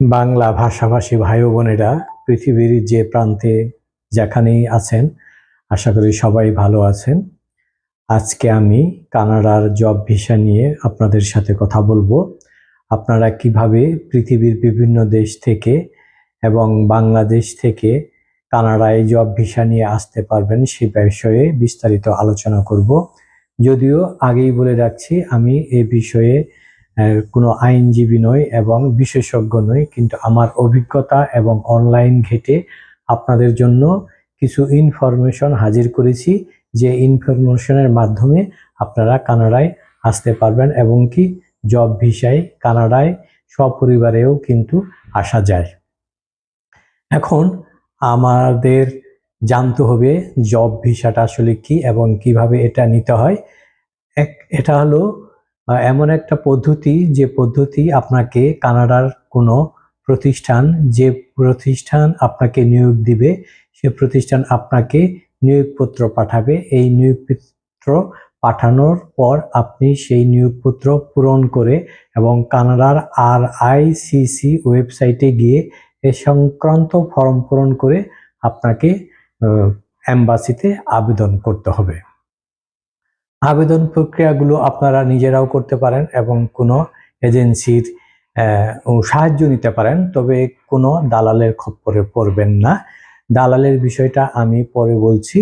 বাংলা ভাষাভাষী ভাই বোনেরা পৃথিবীর যে প্রান্তে যেখানেই আছেন, আশা করি সবাই ভালো আছেন। আজকে আমি কানাডার জব ভিসা নিয়ে আপনাদের সাথে কথা বলব। আপনারা কীভাবে পৃথিবীর বিভিন্ন দেশ থেকে এবং বাংলাদেশ থেকে কানাডায় জব ভিসা নিয়ে আসতে পারবেন সে বিষয়ে বিস্তারিত আলোচনা করব। যদিও আগেই বলে রাখছি, আমি এ বিষয়ে কোনো আইনজীবী নই এবং বিশেষজ্ঞ নই, কিন্তু আমার অভিজ্ঞতা এবং অনলাইন ঘেটে আপনাদের জন্য কিছু ইনফরমেশন হাজির করেছি যে ইনফরমেশনের মাধ্যমে আপনারা কানাডায় আসতে পারবেন এবং কি জব ভিসায় কানাডায় সপরিবারেও কিন্তু আসা যায়। এখন আমাদের জানতে হবে জব ভিসাটা আসলে কি এবং কীভাবে এটা নিতে হয়। এক, এটা হলো এমন একটা পদ্ধতি, যে পদ্ধতি আপনাকে কানাডার কোনো প্রতিষ্ঠান, যে প্রতিষ্ঠান আপনাকে নিয়োগ দিবে, সে প্রতিষ্ঠান আপনাকে নিয়োগপত্র পাঠাবে। এই নিয়োগপত্র পাঠানোর পর আপনি সেই নিয়োগপত্র পূরণ করে এবং কানাডার আর আইসিসি ওয়েবসাইটে গিয়ে এ সংক্রান্ত ফর্ম পূরণ করে আপনাকে অ্যাম্বাসিতে আবেদন করতে হবে। আবেদন প্রক্রিয়াগুলো আপনারা নিজেরাও করতে পারেন এবং কোনো এজেন্সির সাহায্য নিতে পারেন, তবে কোনো দালালের খপ্পরে পড়বেন না। দালালের বিষয়টা আমি পরে বলছি।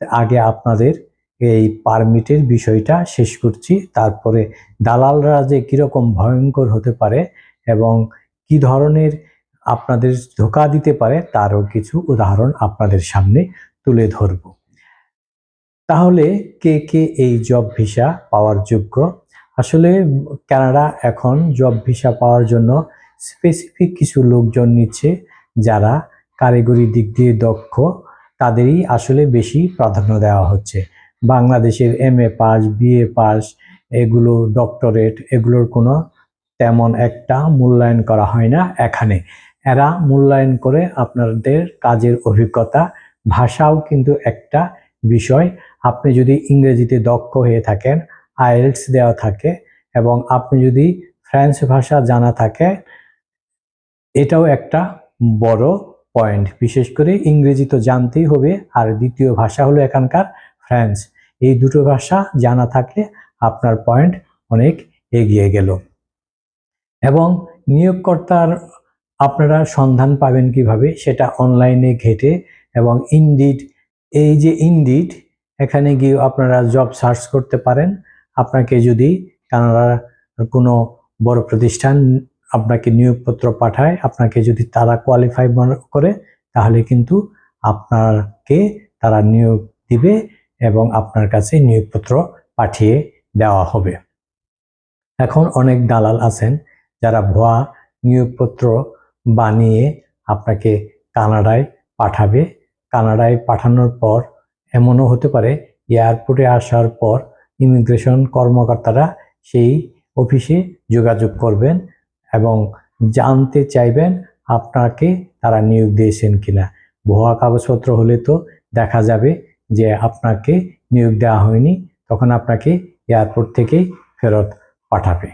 আগে আপনাদের এই পারমিটের বিষয়টা শেষ করছি। তারপরে দালালরা যে কীরকম ভয়ঙ্কর হতে পারে এবং কি ধরনের আপনাদের ধোকা দিতে পারে, তারও কিছু উদাহরণ আপনাদের সামনে তুলে ধরবো। তাহলে কে কে এই জব ভিসা পাওয়ার যোগ্য? আসলে কানাডা এখন জব ভিসা পাওয়ার জন্য স্পেসিফিক কিছু লোকজন নিচ্ছে যারা কারিগরি দিক দিয়ে দক্ষ, তাদেরই আসলে বেশি প্রাধান্য দেওয়া হচ্ছে। বাংলাদেশের M A pass BA pass, এগুলো ডক্টরেট এগুলোর কোনো তেমন একটা মূল্যায়ন করা হয় না এখানে। এরা মূল্যায়ন করে আপনাদের কাজের অভিজ্ঞতা, ভাষাও কিন্তু একটা বিষয়। আপনি যদি ইংরেজিতে দক্ষ হয়ে থাকেন আইএলস দেওয়া থাকে এবং আপনি যদি ফ্রেঞ্চ ভাষা জানা থাকে, এটাও একটা বড় পয়েন্ট। বিশেষ করে ইংরেজি তো জানতেই হবে, আর দ্বিতীয় ভাষা হলো এখানকার ফ্রেঞ্চ। এই দুটো ভাষা জানা থাকলে আপনার পয়েন্ট অনেক এগিয়ে গেল। এবং নিয়োগকর্তার আপনারা সন্ধান পাবেন কীভাবে, সেটা অনলাইনে ঘেটে এবং ইনডিড, এই যে ইনডিড এখানে গিয়ে আপনারা জব সার্চ করতে পারেন। আপনাকে যদি কানাডার কোনো বড় প্রতিষ্ঠান আপনাকে নিয়োগপত্র পাঠায়, আপনাকে যদি তারা কোয়ালিফাই করে, তাহলে কিন্তু আপনাকে তারা নিয়োগ দিবে এবং আপনার কাছে নিয়োগপত্র পাঠিয়ে দেওয়া হবে। এখন অনেক দালাল আছেন যারা ভুয়া নিয়োগপত্র বানিয়ে আপনাকে কানাডায় পাঠাবে। কানাডায় পাঠানোর পর এমনও হতে পারে এয়ারপোর্টে আসার পর ইমিগ্রেশন কর্মকর্তারা সেই অফিসে যোগাযোগ করবেন এবং জানতে চাইবেন আপনাকে তারা নিয়োগ দিয়েছেন কিনা। ভুয়া কাগজপত্র হলে তো দেখা যাবে যে আপনাকে নিয়োগ দেওয়া হয়নি, তখন আপনাকে এয়ারপোর্ট থেকে ফেরত পাঠাবে।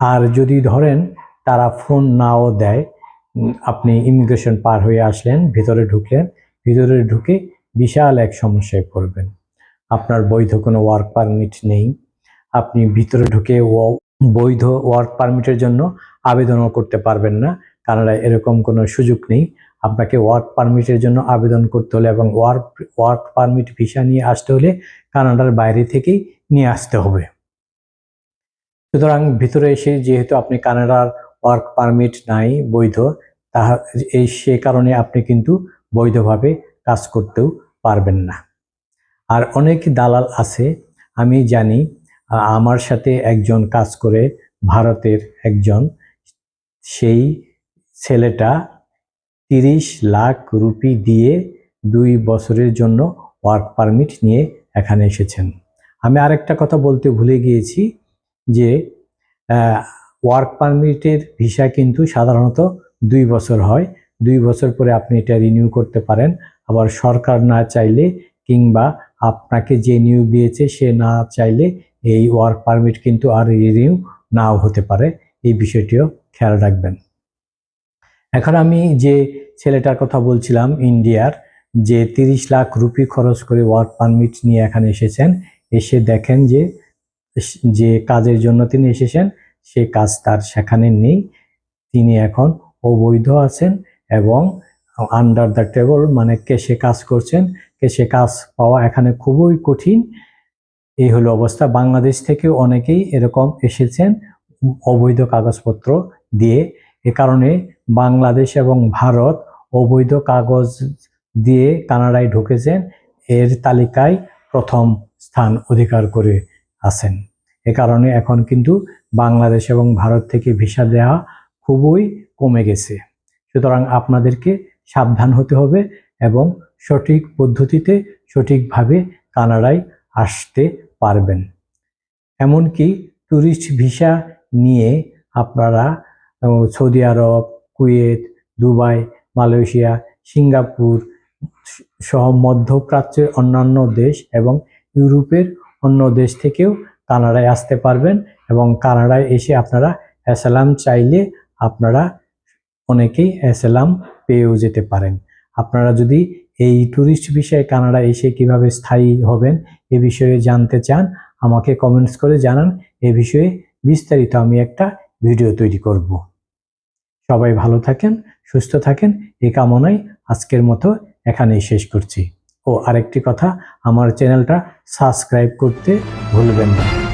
আর যদি ধরেন তারা ফোন নাও দেয় আপনি ইমিগ্রেশন পার হয়ে আসলেন, ভিতরে ঢুকলেন, ভিতরে ঢুকে বিশাল এক সমস্যায় পড়বেন। আপনার বৈধ কোনো ওয়ার্ক পারমিট নেই। আপনি ভিতরে ঢুকে বৈধ ওয়ার্ক পারমিটের জন্য আবেদনও করতে পারবেন না। কানাডায় এরকম কোনো সুযোগ নেই। আপনাকে ওয়ার্ক পারমিটের জন্য আবেদন করতে হলে এবং ওয়ার্ক ওয়ার্ক পারমিট ভিসা নিয়ে আসতে হলে কানাডার বাইরে থেকেই নিয়ে আসতে হবে। সুতরাং ভিতরে এসে যেহেতু আপনি কানাডার ওয়ার্ক পারমিট নাই, বৈধ, তাহা এই সে কারণে আপনি কিন্তু বৈধভাবে কাজ করতেও পারবেন না। আর অনেক দালাল আছে, আমি জানি, আমার সাথে একজন কাজ করে ভারতের একজন, সেই ছেলেটা তিরিশ লাখ রুপি দিয়ে দুই বছরের জন্য ওয়ার্ক পারমিট নিয়ে এখানে এসেছেন। আমি আরেকটা কথা বলতে ভুলে গিয়েছি যে ওয়ার্ক পারমিটের ভিসা কিন্তু সাধারণত দুই বছর হয়। দুই বছর পরে আপনি এটা রিনিউ করতে পারেন। আবার সরকার না চাইলে কিংবা আপনাকে যে নিয়োগ দিয়েছে সে না চাইলে এই ওয়ার্ক পারমিট কিন্তু আর রিনিউ নাও হতে পারে। এই বিষয়টিও খেয়াল রাখবেন। এখন আমি যে ছেলেটার কথা বলছিলাম, ইন্ডিয়ার, যে তিরিশ লাখ রুপি খরচ করে ওয়ার্ক পারমিট নিয়ে এখানে এসেছেন, এসে দেখেন যে যে কাজের জন্য তিনি এসেছেন, সে কাজ তার সেখানে নেই। তিনি এখন অবৈধ আছেন এবং আন্ডার দ্য টেবল মানে কেসে কাজ করছেন কেসে কাজ পাওয়া এখানে খুবই কঠিন। এই হলো অবস্থা। বাংলাদেশ থেকে অনেকেই এরকম এসেছেন অবৈধ কাগজপত্র দিয়ে। এ কারণে বাংলাদেশ এবং ভারত অবৈধ কাগজ দিয়ে কানাডায় ঢুকেছেন। এর তালিকায় প্রথম স্থান অধিকার করে আছেন। এ কারণে এখন কিন্তু বাংলাদেশ এবং ভারত থেকে ভিসা দেওয়া খুবই কমে গেছে। সুতরাং আপনাদেরকে সাবধান হতে হবে এবং সঠিক পদ্ধতিতে সঠিকভাবে কানাডায় আসতে পারবেন। এমনকি ট্যুরিস্ট ভিসা নিয়ে আপনারা Saudi Arab, Kuwait, Dubai, Malaysia, Singapore সহ মধ্যপ্রাচ্যের অন্যান্য দেশ এবং ইউরোপের অন্য দেশ থেকেও কানাডায় আসতে পারবেন এবং কানাডায় এসে আপনারা অ্যাসালাম চাইলে আপনারা অনেকেই অ্যাসেলাম পেয়েও যেতে পারেন। আপনারা যদি এই ট্যুরিস্ট বিষয়ে কানাডা এসে কীভাবে স্থায়ী হবেন এ বিষয়ে জানতে চান, আমাকে কমেন্টস করে জানান। এ বিষয়ে বিস্তারিত আমি একটা ভিডিও তৈরি করব। সবাই ভালো থাকেন, সুস্থ থাকেন, এ কামনায় আজকের মতো এখানেই শেষ করছি। ও আরেকটি কথা, আমার চ্যানেলটা সাবস্ক্রাইব করতে ভুলবেন না।